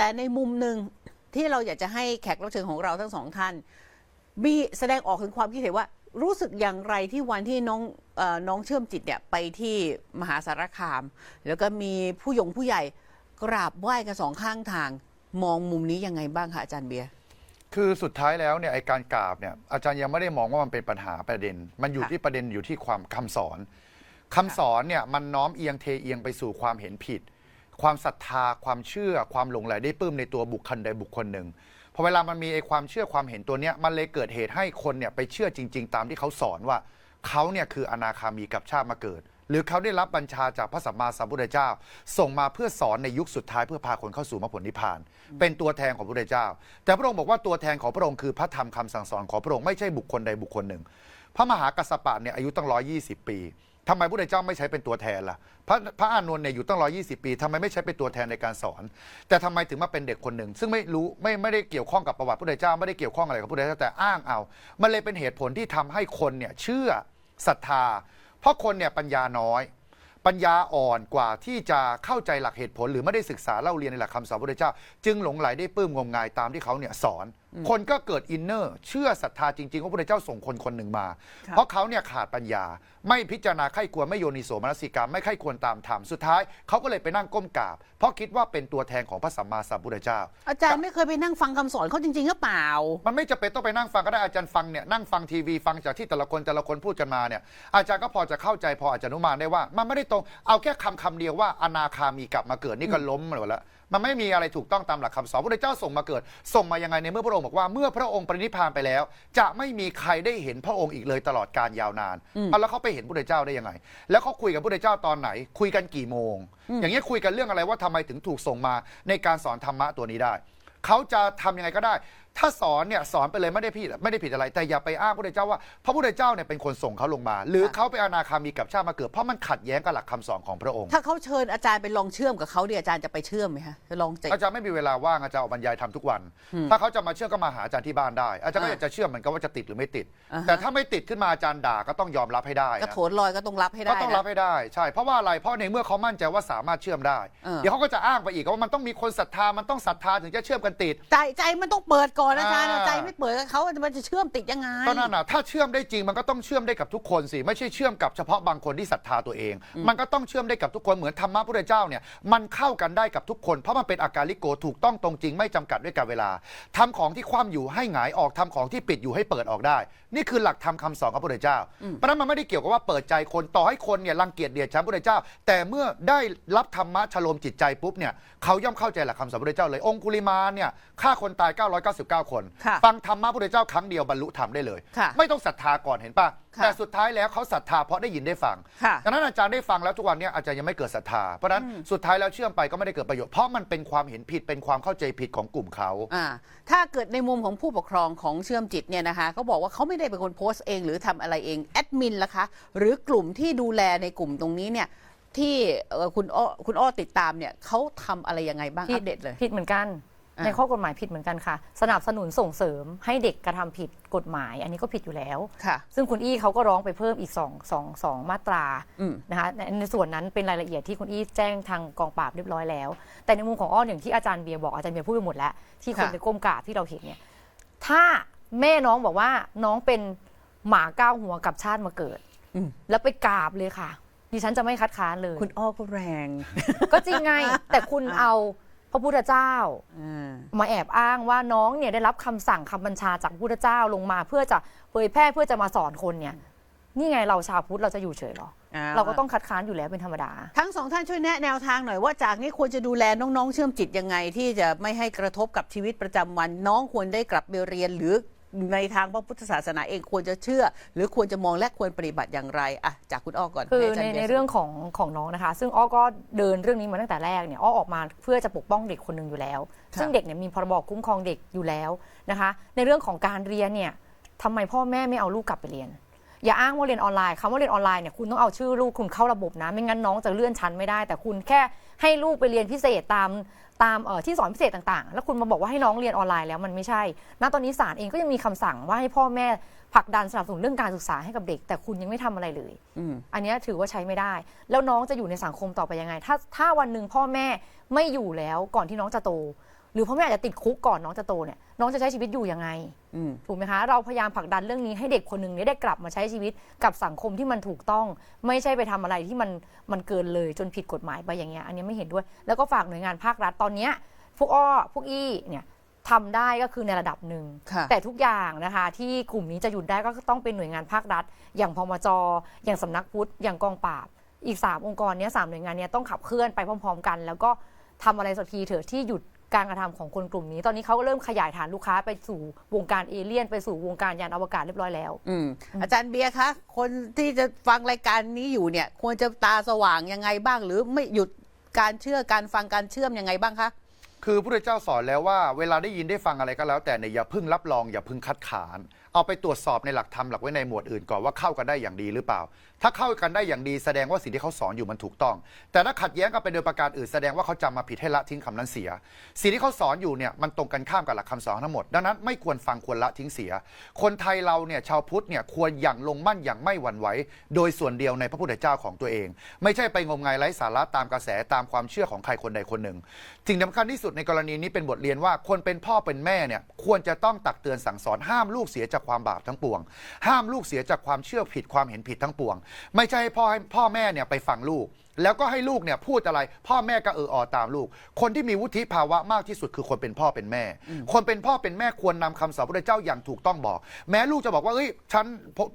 แต่ในมุมหนึ่งที่เราอยากจะให้แขกรับเชิญของเราทั้งสองท่านมีแสดงออกถึงความคิดเห็นว่ารู้สึกอย่างไรที่วันที่น้องเอน้องเชื่อมจิตเนี่ยไปที่มหาสารคาม แล้วก็มีผู้ยงผู้ใหญ่กราบไหว้กันสองข้างทาง มองมุมนี้ยังไงบ้างคะอาจารย์เบียร์คือสุดท้ายแล้วเนี่ยไอการกราบเนี่ยอาจารย์ยังไม่ได้มองว่ามันเป็นปัญหาประเด็น มันอยู่ที่ประเด็นอยู่ที่ความคำสอนคำสอนเนี่ยมันน้อมเอียงเทเอียงไปสู่ความเห็นผิด ความศรัทธาความเชื่อความหลงไหลได้ปลื้มในตัวบุคคลใดบุคคลหนึ่งพอเวลามันมีไอความเชื่อความเห็นตัวเนี้ยมันเลยเกิดเหตุให้คนเนี่ยไปเชื่อจริง ๆ ตามที่เขาสอนว่าเขาเนี่ยคืออนาคามีกับชาติมาเกิด หรือเขาได้รับบัญชาจากพระสัมมาสัมพุทธเจ้า ส่งมาเพื่อสอนในยุคสุดท้ายเพื่อพาคนเข้าสู่มรรคผลนิพพาน เป็นตัวแทนของพระพุทธเจ้า แต่พระองค์บอกว่าตัวแทนของพระองค์คือพระธรรมคำสั่งสอนของพระองค์ไม่ใช่บุคคลใดบุคคลหนึ่ง พระมหากัสสปะเนี่ยอายุตั้ง120 ปี ทำไมพระพุทธเจ้าไม่ใช้เป็นตัวแทนล่ะ พระพระอานนท์เนี่ยอยู่ตั้ง120ปีทำไมไม่ใช้เป็นตัวแทนในการสอน แต่ทำไมถึงมาเป็นเด็กคนหนึ่ง ซึ่งไม่รู้ไม่ไม่ได้เกี่ยวข้องกับประวัติพระพุทธเจ้าไม่ได้เกี่ยวข้องอะไรกับพระพุทธเจ้าแต่อ้างเอา มันเลยเป็นเหตุผลที่ทำให้คนเนี่ยเชื่อศรัทธา เพราะคนเนี่ยปัญญาน้อย ปัญญาอ่อนกว่าที่จะเข้าใจหลักเหตุผล หรือไม่ได้ศึกษาเล่าเรียนในหลักคำสอนพระพุทธเจ้า จึงหลงไหลได้ปลื้มงมงายตามที่เขาเนี่ยสอนคนก็เกิดอินเนอร์เชื่อศรัทธาจริงๆว่าพระพุทธเจ้าส่งคนคนหนึ่งมาครับเพราะเขาเนี่ยขาดปัญญา ไม่พิจารณาไข้ควรไม่โยนิโสมนสิการไม่ไข้ควรตามธรรมสุดท้าย เขาก็เลยไปนั่งก้มกราบ เพราะคิดว่าเป็นตัวแทนของพระสัมมาสัมพุทธเจ้า อาจารย์ไม่เคยไปนั่งฟังคำสอนเขาจริงๆหรือเปล่า มันไม่จำเป็นต้องไปนั่งฟังก็ได้อาจารย์ฟังเนี่ยนั่งฟังทีวีฟังจากที่แต่ละคนแต่ละคนพูดกันมาเนี่ยอาจารย์ก็พอจะเข้าใจพออาจจะอนุมานได้ว่า มันไม่ได้ตรงเอาแค่คำคำเดียวว่าอนาคามีกลับมาเกิดนี่ก็ล้มหมดแล้ว มันไม่มีอะไรถูกต้องตามหลักคำสอนพระพุทธเจ้าส่งมาเกิด ส่งมายังไงในเมื่อพระองค์บอกว่าเมื่อพระองค์ปรินิพพานไปแล้ว จะไม่มีใครได้เห็นพระองค์อีกเลยตลอดการยาวนานเอาแล้วเขาไปเห็นพระพุทธเจ้าได้ยังไง แล้วเขาคุยกับพระพุทธเจ้าตอนไหน คุยกันกี่โมง อย่างเงี้ยคุยกันเรื่องอะไรว่าทำไมถึงถูกส่งมาในการสอนธรรมะตัวนี้ได้เขาจะทำยังไงก็ได้ถ้าสอนเนี่ยสอนไปเลยไม่ได้ผิดไม่ได้ผิดอะไร แต่อย่าไปอ้างพระพุทธเจ้าว่าพระพุทธเจ้าเนี่ยเป็นคนส่งเขาลงมา หรือค่ะเขาเป็นอนาคามีกับชาติมาเกิดเพราะมันขัดแย้งกับหลักคำสอนของพระองค์ถ้าเขาเชิญอาจารย์ไปลองเชื่อมกับเขาเนี่ยอาจารย์จะไปเชื่อมไหมคะจะลองใจอาจารย์ไม่มีเวลาว่างอาจารย์ออกบรรยายทำทุกวัน ถ้าเขาจะมาเชื่อมก็มาหาอาจารย์ที่บ้านได้ อาจารย์ก็อ่าอยากจะเชื่อมเหมือนกันว่าจะติดหรือไม่ติดอ่าฮะแต่ถ้าไม่ติดขึ้นมาอาจารย์ด่าก็ต้องยอมรับให้ได้กระนะ โถนลอยก็ต้องรับให้ได้ก็ต้องรับนะ ให้ได้ใช่เพราะว่าอะไรเพราะในเมื่อเขามั่นใจว่าสามารถเชื่อมได้ เออ เดี๋ยวเขาก็จะอ้างไปอีกว่ามันต้องมีคนศรัทธามันต้องศรัทธาถึงจะเชื่อมกันติด ใจใจมันต้องเปิดก่อนอาจารย์อ่า ใจไม่เปิดกับเขามันจะเชื่อมติดยังไง ก็นั่นน่ะถ้าเชื่อมได้จริงมันก็ต้องเชื่อมได้กับทุกคนสิไม่ใช่เชื่อมกับเฉพาะบางคนที่ศรัทธาตัวเอง มันก็ต้องเชื่อมได้กับทุกคนเหมือนธรรมะพระพุทธเจ้าเนี่ยมันเข้ากันได้กับทุกคนเพราะมันเป็นอาการลิโกถูกต้องตรงจริงไม่จำกัดด้วยการเวลาทำของที่คว่ำอยู่ให้หงายออกทำของที่ปิดอยู่ให้เปิดออกได้ นี่คือหลักธรรมคำสอนของพระพุทธเจ้าเพราะฉะนั้นมันไม่ได้เกี่ยวกับว่าเปิดใจคนต่อให้คนเนี่ยรังเกียจเดียดฉันพระพุทธเจ้า แต่เมื่อได้รับธรรมะชโลมจิตใจปุ๊บเนี่ยเขาย่อมเข้าใจหลักคำสอนพระพุทธเจ้าเลยองคุลิมานเนี่ยฆ่าคนตาย 999คน ค่ะฟังธรรมะพระพุทธเจ้าครั้งเดียวบรรลุธรรมได้เลย ค่ะไม่ต้องศรัทธาก่อนเห็นป่ะค่ะแต่สุดท้ายแล้วเขาศรัทธาเพราะได้ยินได้ฟังค่ะดังนั้นอาจารย์ได้ฟังแล้วทุกวันเนี้อาจารย์ยังไม่เกิดศรัทธาเพราะฉะนั้นสุดท้ายแล้วเชื่อมไปก็ไม่ได้เกิดประโยชน์เพราะมันเป็นความเห็นผิดเป็นความเข้าใจผิดของกลุ่มเขา อ่าถ้าเกิดในมุมของผู้ปกครองของเชื่อมจิตเนี่ยนะคะเขาบอกว่าเขาไม่ได้เป็นคนโพสต์เองหรือทำอะไรเองแอดมินล่ะคะ หรือกลุ่มที่ดูแลในกลุ่มตรงนี้เนี่ยที่เอ่อคุณอ้อคุณอ้อติดตามเนี่ยเขาทำอะไรยังไงบ้างผิอัปเดตเลย ผิดเหมือนกันอ่า ในข้อกฎหมายผิดเหมือนกันค่ะ สนับสนุนส่งเสริมให้เด็กกระทำผิดกฎหมาย อันนี้ก็ผิดอยู่แล้วค่ะซึ่งคุณอี้เขาก็ร้องไปเพิ่มอีก2 2 2มาตราอืมนะคะในในส่วนนั้นเป็นรายละเอียดที่คุณอี้แจ้งทางกองปราบเรียบร้อยแล้ว แต่ในมุมของอ้ออย่างที่อาจารย์เบียร์บอกอาจารย์เบียร์พูดไปหมดแล้ว ที่คนค่ะไปก้มกราบที่เราเห็นเนี่ยถ้าแม่น้องบอกว่าน้องเป็นหมาก้าวหัวกับชาติมาเกิดอืมแล้วไปกราบเลยค่ะดิฉันจะไม่คัดค้านเลย คุณอ้อก็แรง ก็จริงไง แต่คุณเอา พระพุทธเจ้าอ่ามาแอบอ้างว่าน้องเนี่ยได้รับคำสั่งคำบัญชาจากพระพุทธเจ้าลงมา เพื่อจะเผยแพร่เพื่อจะมาสอนคนเนี่ย นี่ไงเราชาวพุทธเราจะอยู่เฉยเหรอเราก็ต้องคัดค้านอยู่แล้วเป็นธรรมดา ทั้งสองท่านช่วยแนะแนวทางหน่อยว่าจากนี้ควรจะดูแลน้องๆ เชื่อมจิตยังไง ที่จะไม่ให้กระทบกับชีวิตประจำวัน น้องควรได้กลับไปเรียนหรือ ในทางพระพุทธศาสนาเองควรจะเชื่อ หรือควรจะมองและควรปฏิบัติอย่างไรอะจากคุณอ้อก่อนคือให้าจาในย์บียในเรื่องของของน้องนะคะ ซึ่งอ้อก็เดินเรื่องนี้มาตั้งแต่แรกเนี่ยอ้อออกมาเพื่อจะปกป้องเด็กคนหนึ่งอยู่แล้ว ซึ่งเด็กเนี่ยมีพรบคุ้มครองเด็กอยู่แล้วนะคะ ในเรื่องของการเรียนเนี่ยทำไมพ่อแม่ไม่เอาลูกกลับไปเรียน อย่าอ้างว่าเรียนออนไลน์คำว่าเรียนออนไลน์เนี่ยคุณต้องเอาชื่อลูกคุณเข้าระบบนะ ไม่งั้นน้องจะเลื่อนชั้นไม่ได้ แต่คุณแค่ให้ลูกไปเรียนพิเศษตาม ตามเอ่อที่สอนพิเศษต่างๆ แล้วคุณมาบอกว่าให้น้องเรียนออนไลน์แล้วมันไม่ใช่ ณ ตอนนี้ศาลเองก็ยังมีคำสั่งว่าให้พ่อแม่ผลักดันสนับสนุนเรื่องการศึกษาให้กับเด็ก แต่คุณยังไม่ทำอะไรเลยอืมอันเนี้ยถือว่าใช้ไม่ได้ แล้วน้องจะอยู่ในสังคมต่อไปยังไง ถ้าถ้าวันหนึ่งพ่อแม่ไม่อยู่แล้วก่อนที่น้องจะโต หรือพ่อแม่อาจจะติดคุกก่อนน้องจะโตเนี่ยน้องจะใช้ชีวิตอยู่ยังไง อืม ถูกไหมคะ เราพยายามผลักดันเรื่องนี้ให้เด็กคนหนึ่งเนี่ยได้กลับมาใช้ชีวิตกับสังคมที่มันถูกต้อง ไม่ใช่ไปทำอะไรที่มันมันเกินเลยจนผิดกฎหมายไปอย่างเงี้ยอันนี้ไม่เห็นด้วย แล้วก็ฝากหน่วยงานภาครัฐตอนเนี้ยพวกอ้อพวกอี้เนี่ยทำได้ก็คือในระดับหนึ่ง ค่ะ แต่ทุกอย่างนะคะที่กลุ่มนี้จะหยุดได้ก็ต้องเป็นหน่วยงานภาครัฐ อย่างพมจ อย่างสำนักพุทธ อย่างกองปราบ อีก 3 องค์กรเนี้ยสามหน่วยงานเนี้ยต้องขับเคลื่อนไปพร้อม ๆ กัน แล้วก็ทำอะไรสักทีเถอะที่หยุด การกระทำของคนกลุ่มนี้ ตอนนี้เขาก็เริ่มขยายฐานลูกค้าไปสู่วงการเอเลี่ยน ไปสู่วงการยานอวกาศเรียบร้อยแล้วอืมอาจารย์เบียร์คะคนที่จะฟังรายการนี้อยู่เนี่ย ควรจะตาสว่างยังไงบ้าง หรือไม่หยุดการเชื่อการฟังการเชื่อมยังไงบ้างคะคือพระพุทธเจ้าสอนแล้วว่าเวลาได้ยินได้ฟังอะไรก็แล้วแต่เนี่ยอย่าเพึ่งรับรองอย่าเพึ่งคัดค้าน เอาไปตรวจสอบในหลักธรรมหลักไว้ในหมวดอื่นก่อนว่าเข้ากันได้อย่างดีหรือเปล่า ถ้าเข้ากันได้อย่างดีแสดงว่าสิ่งที่เขาสอนอยู่มันถูกต้อง แต่ถ้าขัดแย้งกันไปโดยประการอื่นแสดงว่าเขาจำมาผิดให้ละทิ้งคำนั้นเสีย สิ่งที่เขาสอนอยู่เนี่ยมันตรงกันข้ามกับหลักคำสอนทั้งหมด ดังนั้นไม่ควรฟังควรละทิ้งเสีย คนไทยเราเนี่ยชาวพุทธเนี่ยควรอย่างลงมั่นอย่างไม่หวั่นไหวโดยส่วนเดียวในพระพุทธเจ้าของตัวเอง ไม่ใช่ไปงมงายไร้สาระตามกระแสตามความเชื่อของใครคนใดคนหนึ่งสิ่งสำคัญที่สุดในกรณีนี้เป็นบทเรียนว่าคนเป็นพ่อเป็นแม่เนี่ยควรจะต้องตักเตือนสั่งสอนห้ามลูกเสียจากความบาปทั้งปวง ห้ามลูกเสียจากความเชื่อผิดความเห็นผิดทั้งปวง ไม่ใช่ให้พ่อให้พ่อแม่เนี่ยไปฟังลูก แล้วก็ให้ลูกเนี่ยพูดอะไร พ่อแม่ก็เอออตามลูก คนที่มีวุฒิภาวะมากที่สุดคือคนเป็นพ่อเป็นแม่ คนเป็นพ่อเป็นแม่ควรนำคำสอนพระพุทธเจ้าอย่างถูกต้องบอก แม้ลูกจะบอกว่าเอ้ยฉัน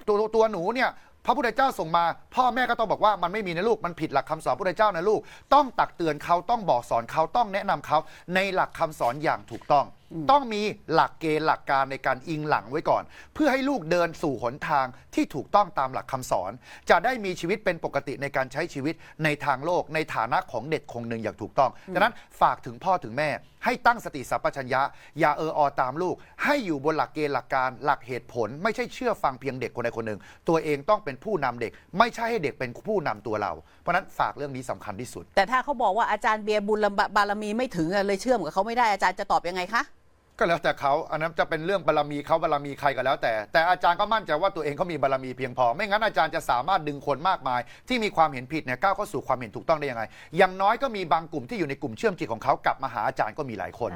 ตัวตัวหนูเนี่ยพระพุทธเจ้าส่งมา พ่อแม่ก็ต้องบอกว่ามันไม่มีนะลูกมันผิดหลักคำสอนพระพุทธเจ้านะลูก ต้องตักเตือนเขาต้องบอกสอนเขาต้องแนะนำเขาในหลักคำสอนอย่างถูกต้องต้องมีหลักเกณฑ์หลักการในการอิงหลังไว้ก่อน เพื่อให้ลูกเดินสู่หนทางที่ถูกต้องตามหลักคำสอน จะได้มีชีวิตเป็นปกติในการใช้ชีวิตในทางโลก ในฐานะของเด็กคงหนึ่งอย่างถูกต้องดังนั้นฝากถึงพ่อถึงแม่ ให้ตั้งสติสัมปชัญญะ อย่าเอออตามลูก ให้อยู่บนหลักเกณฑ์หลักการหลักเหตุผล ไม่ใช่เชื่อฟังเพียงเด็กคนใดคนหนึ่ง ตัวเองต้องเป็นผู้นำเด็ก ไม่ใช่ให้เด็กเป็นผู้นำตัวเรา เพราะฉะนั้นฝากเรื่องนี้สำคัญที่สุด แต่ถ้าเขาบอกว่าอาจารย์เบียร์บุญบารมีไม่ถึงอะเลยเชื่อมกับเขาไม่ได้อาจารย์จะตอบยังไงคะ ก็แล้วแต่เขาอันนั้นจะเป็นเรื่องบารมีเขาบารมีใครก็แล้วแต่ แต่อาจารย์ก็มั่นใจว่าตัวเองเขามีบารมีเพียงพอ ไม่งั้นอาจารย์จะสามารถดึงคนมากมาย ที่มีความเห็นผิดเนี่ยก้าวเข้าสู่ความเห็นถูกต้องได้ยังไง อย่างน้อยก็มีบางกลุ่มที่อยู่ในกลุ่มเชื่อมจิตของเขากลับมาหาอาจารย์ก็มีหลายคน